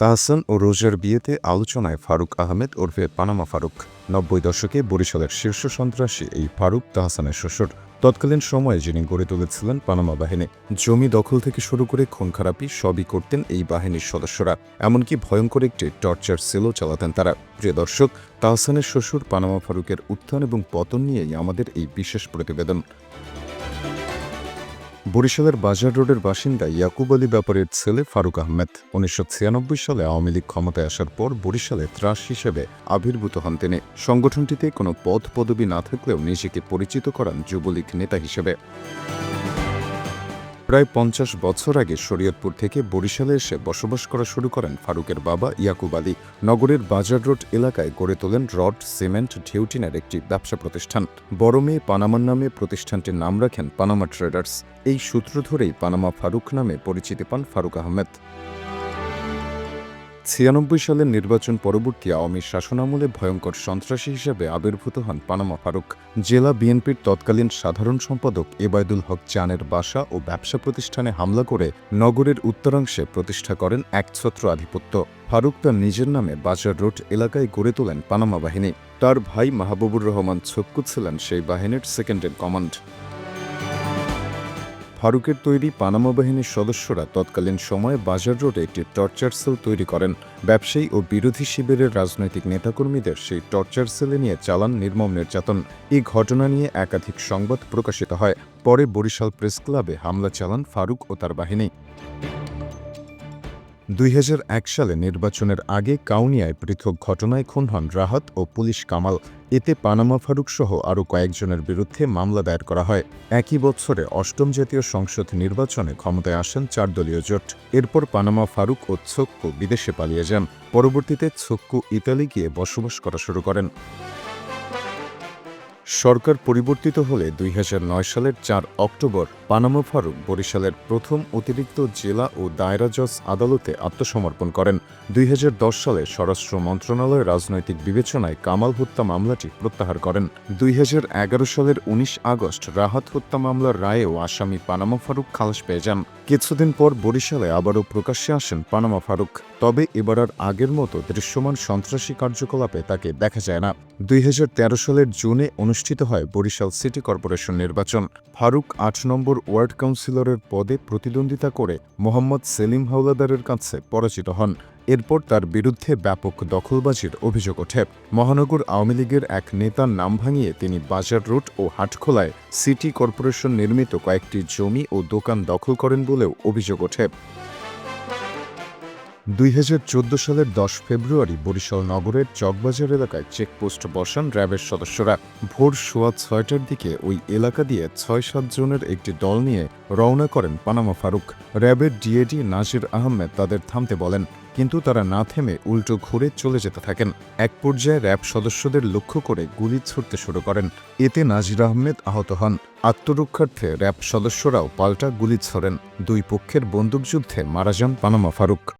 তাহসান ও রোজার বিয়েতে আলোচনায় ফারুক আহমেদ ওরফে পানামা ফারুক। নব্বই দশকে বরিশালের শীর্ষ সন্ত্রাসী এই ফারুক তাহসানের শ্বশুর। তৎকালীন সময়ে যিনি গড়ে তুলেছিলেন পানামা বাহিনী, জমি দখল থেকে শুরু করে খুন খারাপি সবই করতেন এই বাহিনীর সদস্যরা, এমনকি ভয়ঙ্কর একটি টর্চার সেলও চালাতেন তারা। প্রিয় দর্শক, তাহসানের শ্বশুর পানামা ফারুকের উত্থান এবং পতন নিয়েই আমাদের এই বিশেষ প্রতিবেদন। বরিশালের বাজার রোডের বাসিন্দা ইয়াকুব আলী ব্যাপারের ছেলে ফারুক আহমেদ উনিশশো ছিয়ানব্বই সালে আওয়ামী লীগ ক্ষমতায় আসার পর বরিশালে ত্রাস হিসেবে আবির্ভূত হন তিনি। সংগঠনটিতে কোনো পদ পদবি না থাকলেও নিজেকে পরিচিত করান যুবলীগ নেতা হিসেবে। প্রায় পঞ্চাশ বছর আগে শরীয়তপুর থেকে বরিশালে এসে বসবাস করা শুরু করেন ফারুকের বাবা ইয়াকুব আলী। নগরের বাজার রোড এলাকায় গড়ে তোলেন রড, সিমেন্ট, ঢেউটিনের একটি ব্যবসা প্রতিষ্ঠান। বড় মেয়ে পানামার নামে প্রতিষ্ঠানটির নাম রাখেন পানামা ট্রেডার্স। এই সূত্র ধরেই পানামা ফারুক নামে পরিচিতি পান ফারুক আহমেদ। ছিয়ানব্বই সালের নির্বাচন পরবর্তী আওয়ামী শাসনামলে ভয়ঙ্কর সন্ত্রাসী হিসেবে আবির্ভূত হন পানামা ফারুক। জেলা বিএনপির তৎকালীন সাধারণ সম্পাদক এবায়দুল হক চানের বাসা ও ব্যবসা প্রতিষ্ঠানে হামলা করে নগরের উত্তরাংশে প্রতিষ্ঠা করেন একছত্র আধিপত্য। ফারুক তার নিজের নামে বাজার রোড এলাকায় গড়ে তোলেন পানামা বাহিনী। তার ভাই মাহবুবুর রহমান ছক্কু ছিলেন সেই বাহিনীর সেকেন্ড ইন কমান্ড। ফারুকের তৈরি পানামা বাহিনীর সদস্যরা তৎকালীন সময়ে বাজার রোডে একটি টর্চার সেল তৈরি করেন। ব্যবসায়ী ও বিরোধী শিবিরের রাজনৈতিক নেতাকর্মীদের সেই টর্চার সেলে নিয়ে চালান নির্মম নির্যাতন। এই ঘটনা নিয়ে একাধিক সংবাদ প্রকাশিত হয়। পরে বরিশাল প্রেস ক্লাবে হামলা চালান ফারুক ও তার বাহিনী। দুই হাজার এক সালে নির্বাচনের আগে কাউনিয়ায় পৃথক ঘটনায় খুন হন রাহাত ও পুলিশ কামাল। এতে পানামা ফারুক সহ আরও কয়েকজনের বিরুদ্ধে মামলা দায়ের করা হয়। একই বছরে অষ্টম জাতীয় সংসদ নির্বাচনে ক্ষমতায় আসেন চার দলীয় জোট। এরপর পানামা ফারুক ও ছোক্কু বিদেশে পালিয়ে যান। পরবর্তীতে ছোক্কু ইতালি গিয়ে বসবাস করা শুরু করেন। সরকার পরিবর্তিত হলে দুই হাজার নয় সালের চার অক্টোবর পানামা ফারুক বরিশালের প্রথম অতিরিক্ত জেলা ও দায়রা জজ আদালতে আত্মসমর্পণ করেন। দুই হাজার দশ সালে স্বরাষ্ট্র মন্ত্রণালয় রাজনৈতিক বিবেচনায় কামাল হত্যা মামলাটি প্রত্যাহার করেন। দুই হাজার এগারো সালের ১৯ আগস্ট রাহাত হত্যা মামলার রায়েও আসামি পানামা ফারুক খালাস পেয়ে যান। কিছুদিন পর বরিশালে আবারও প্রকাশ্যে আসেন পানামা ফারুক। তবে এবার আর আগের মতো দৃশ্যমান সন্ত্রাসী কার্যকলাপে তাকে দেখা যায় না। দুই হাজার তেরো সালের জুনে অনুষ্ঠিত হয় বরিশাল সিটি কর্পোরেশন নির্বাচন। ফারুক আট নম্বর ওয়ার্ড কাউন্সিলরের পদে প্রতিদ্বন্দ্বিতা করে মোহাম্মদ সেলিম হাওলাদারের কাছে পরাজিত হন। এরপর তার বিরুদ্ধে ব্যাপক দখলবাজির অভিযোগ ওঠে। মহানগর আওয়ামী লীগের এক নেতার নাম ভাঙিয়ে তিনি বাজার রোড ও হাটখোলায় সিটি কর্পোরেশন নির্মিত কয়েকটি জমি ও দোকান দখল করেন বলেও অভিযোগ ওঠে। দুই হাজার চোদ্দ সালের দশ ফেব্রুয়ারি বরিশাল নগরের চকবাজার এলাকায় চেকপোস্ট বসান র্যাবের সদস্যরা। ভোর সোয়া ছয়টার দিকে ওই এলাকা দিয়ে ছয় সাত জনের একটি দল নিয়ে রওনা করেন পানামা ফারুক। র্যাবের ডিএডি নাজির আহমেদ তাদের থামতে বলেন, কিন্তু তারা না থেমে উল্টো ঘুরে চলে যেতে থাকেন। এক পর্যায়ে র্যাব সদস্যদের লক্ষ্য করে গুলি ছুটতে শুরু করেন। এতে নাজির আহমেদ আহত হন। আত্মরক্ষার্থে র্যাব সদস্যরাও পাল্টা গুলি ছোড়েন। দুই পক্ষের বন্দুকযুদ্ধে মারা যান পানামা ফারুক।